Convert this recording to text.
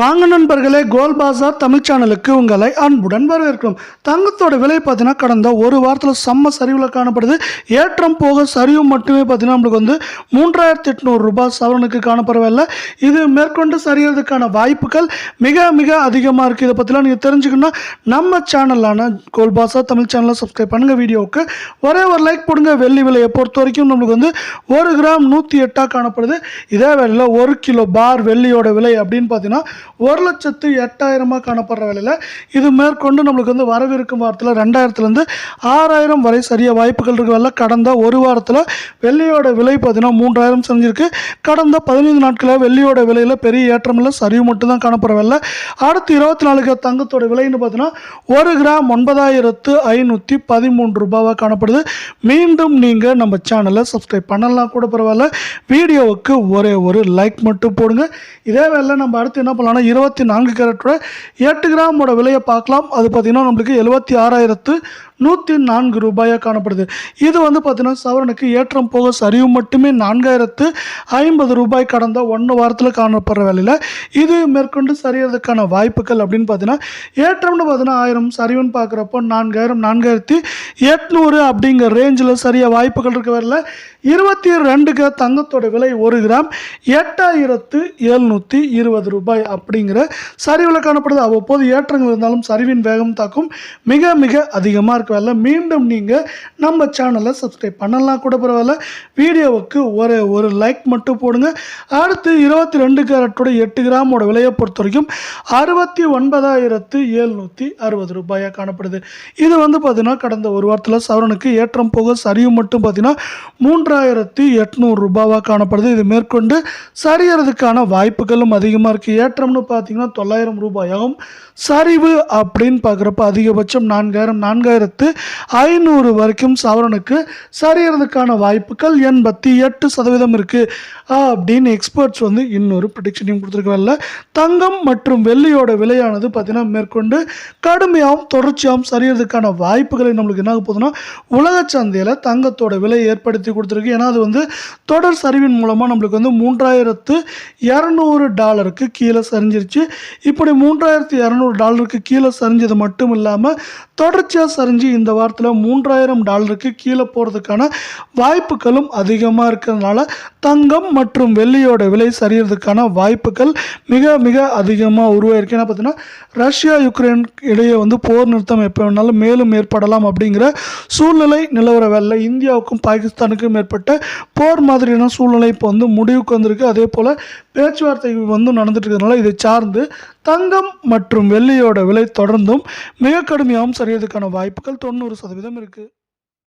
வாங்க நண்பர்களே கோல் பாசார் தமிழ் சேனலுக்கு உங்களை அன்புடன் வரவேற்கிறோம். தங்கத்தோட விலை பார்த்தீங்கன்னா கடந்த ஒரு வாரத்தில் செம்ம சரிவில் காணப்படுது. ஏற்றம் போக சரிவும் மட்டுமே பார்த்தீங்கன்னா நம்மளுக்கு வந்து மூன்றாயிரத்தி எட்நூறு ரூபாய் சவரனுக்கு காணப்படவில்லை. இது மேற்கொண்டு சரியறதுக்கான வாய்ப்புகள் மிக மிக அதிகமாக இருக்குது இதை பற்றிலாம் நீங்கள் தெரிஞ்சுக்கணும்னா நம்ம சேனலான கோல் பாசா தமிழ் சேனலை சப்ஸ்கிரைப் பண்ணுங்கள் வீடியோவுக்கு. ஒரே ஒரு லைக் போடுங்க. வெள்ளி விலையை பொறுத்த வரைக்கும் நம்மளுக்கு வந்து ஒரு கிராம் நூற்றி எட்டாக காணப்படுது. இதே வேலையில் ஒரு கிலோ பார் வெள்ளியோட விலை அப்படின்னு பார்த்தீங்கன்னா ஒரு லட்சத்து எட்டாயிரமாக காணப்படுற வேலையில் இது மேற்கொண்டு நம்மளுக்கு வந்து வரவிருக்கும் வாரத்தில் ரெண்டாயிரத்துலேருந்து ஆறாயிரம் வரை சரிய வாய்ப்புகள் இருக்க. கடந்த ஒரு வாரத்தில் வெள்ளியோட விலை பார்த்தீங்கன்னா மூன்றாயிரம் செஞ்சிருக்கு. கடந்த பதினைந்து நாட்களில் வெள்ளியோட விலையில் பெரிய ஏற்றம் இல்லை சரிவு மட்டும்தான் காணப்படுற வேலை அடுத்து இருபத்தி நாலுக்கு தங்கத்தோட விலைன்னு பார்த்தீங்கன்னா ஒரு கிராம் ஒன்பதாயிரத்து ஐநூற்றி பதிமூன்று ரூபாவாக காணப்படுது. மீண்டும் நீங்கள் நம்ம சேனலை சப்ஸ்கிரைப் பண்ணலாம் கூட பரவாயில்ல. வீடியோவுக்கு ஒரே ஒரு லைக் மட்டும் போடுங்க. இதே வேலை நம்ம அடுத்து என்ன பண்ணலாம்? பண்ணலாம்னா இருபத்தி நான்கு கேரட்டோட எட்டு கிராமோட விலையை பார்க்கலாம். அது பார்த்திங்கன்னா நம்மளுக்கு எழுபத்தி ஆறாயிரத்து நூற்றி நான்கு ரூபாயாக காணப்படுது. இது வந்து பார்த்திங்கன்னா சவரனுக்கு ஏற்றம் போக சரிவு மட்டுமே நான்காயிரத்து ஐம்பது ரூபாய் கடந்த ஒன்று வாரத்தில் காணப்படுற வேலையில் இது மேற்கொண்டு சரியறதுக்கான வாய்ப்புகள் அப்படின்னு பார்த்தீங்கன்னா ஏற்றம்னு பார்த்தீங்கன்னா ஆயிரம் சரிவுன்னு பார்க்குறப்போ நான்காயிரம் நான்காயிரத்தி எட்நூறு அப்படிங்கிற ரேஞ்சில் சரியாக வாய்ப்புகள் இருக்க வரல இருபத்தி ரெண்டுக்கு தங்கத்தோட விலை ஒரு கிராம் எட்டாயிரத்து எழுநூற்றி இருபது ரூபாய் அப்படிங்கிற சரிவில் காணப்படுது. அவ்வப்போது ஏற்றங்கள் இருந்தாலும் சரிவின் வேகம் தாக்கும் மிக மிக அதிகமாக இருக்க மீண்டும் நீங்கள் நம்ம சேனலை சப்ஸ்கிரைப் பண்ணலாம். கூட பரவாயில்ல. வீடியோவுக்கு ஒரு ஒரு லைக் மட்டும் போடுங்க. அடுத்து இருபத்தி ரெண்டு கேரட்டோட எட்டு கிராமோட விலையை பொறுத்த வரைக்கும் அறுபத்தி ஒன்பதாயிரத்து எழுநூற்றி அறுபது ரூபாயாக காணப்படுது. இது வந்து பார்த்தீங்கன்னா கடந்த ஒரு வாரத்தில் சவரனுக்கு ஏற்றம் போக சரிவு மட்டும் பார்த்தீங்கன்னா மூன்றாயிரத்தி எட்நூறு ரூபாவாக காணப்படுது. இது மேற்கொண்டு சரியறதுக்கான வாய்ப்புகளும் அதிகமாக இருக்குது ஏற்றம்னு பார்த்தீங்கன்னா தொள்ளாயிரம் ரூபாயாகும். சரிவு அப்படின்னு பார்க்குறப்ப அதிகபட்சம் நான்காயிரம் நான்காயிரத்து ஐநூறு வரைக்கும் சவரனுக்கு சரியறதுக்கான வாய்ப்புகள் எண்பத்தி எட்டு சதவீதம் இருக்குது அப்படின்னு எக்ஸ்பர்ட்ஸ் வந்து இன்னொரு ப்ரிடிக்ஷனையும் கொடுத்துருக்கல தங்கம் மற்றும் வெள்ளியோட விலையானது பார்த்தீங்கன்னா மேற்கொண்டு கடுமையாகவும் தொடர்ச்சியாகவும் சரியறதுக்கான வாய்ப்புகளை நம்மளுக்கு என்ன ஆக போகுதுன்னா உலக சந்தையில் தங்கத்தோட விலை ஏற்படுத்தி கொடுத்துருக்கு. ஏன்னா அது வந்து தொடர் சரிவின் மூலமாக நம்மளுக்கு வந்து மூன்றாயிரத்து இரநூறு டாலருக்கு கீழே சரிஞ்சிருச்சு. இப்படி மூன்றாயிரத்தி இரநூறு டாலருக்கு கீழே சரிஞ்சது மட்டும் இல்லாமல் தொடர்ச்சியாக சரிஞ்சு இந்த வாரத்தில் மூன்றாயிரம் டாலருக்கு கீழே போகிறதுக்கான வாய்ப்புகளும் அதிகமாக இருக்கிறதுனால தங்கம் மற்றும் வெள்ளியோட விலை சரியறதுக்கான வாய்ப்புகள் மிக மிக அதிகமாக உருவாயிருக்கு. ஏன்னா பார்த்தீங்கன்னா ரஷ்யா யுக்ரைன் இடையே வந்து போர் நிறுத்தம் எப்போ வேணாலும் மேலும் ஏற்படலாம் அப்படிங்கிற சூழ்நிலை நிலவர வேலை இந்தியாவுக்கும் பாகிஸ்தானுக்கும் ஏற்பட்ட போர் மாதிரியான சூழ்நிலை இப்போ வந்து முடிவுக்கு வந்திருக்கு. அதே போல் பேச்சுவார்த்தை வந்து நடந்துட்டு இருக்கிறதுனால இதை சார்ந்து தங்கம் மற்றும் வெள்ளியோட விலை தொடர்ந்தும் மிக கடுமையாகவும் சரியதுக்கான வாய்ப்புகள் தொண்ணூறு சதவீதம் இருக்குது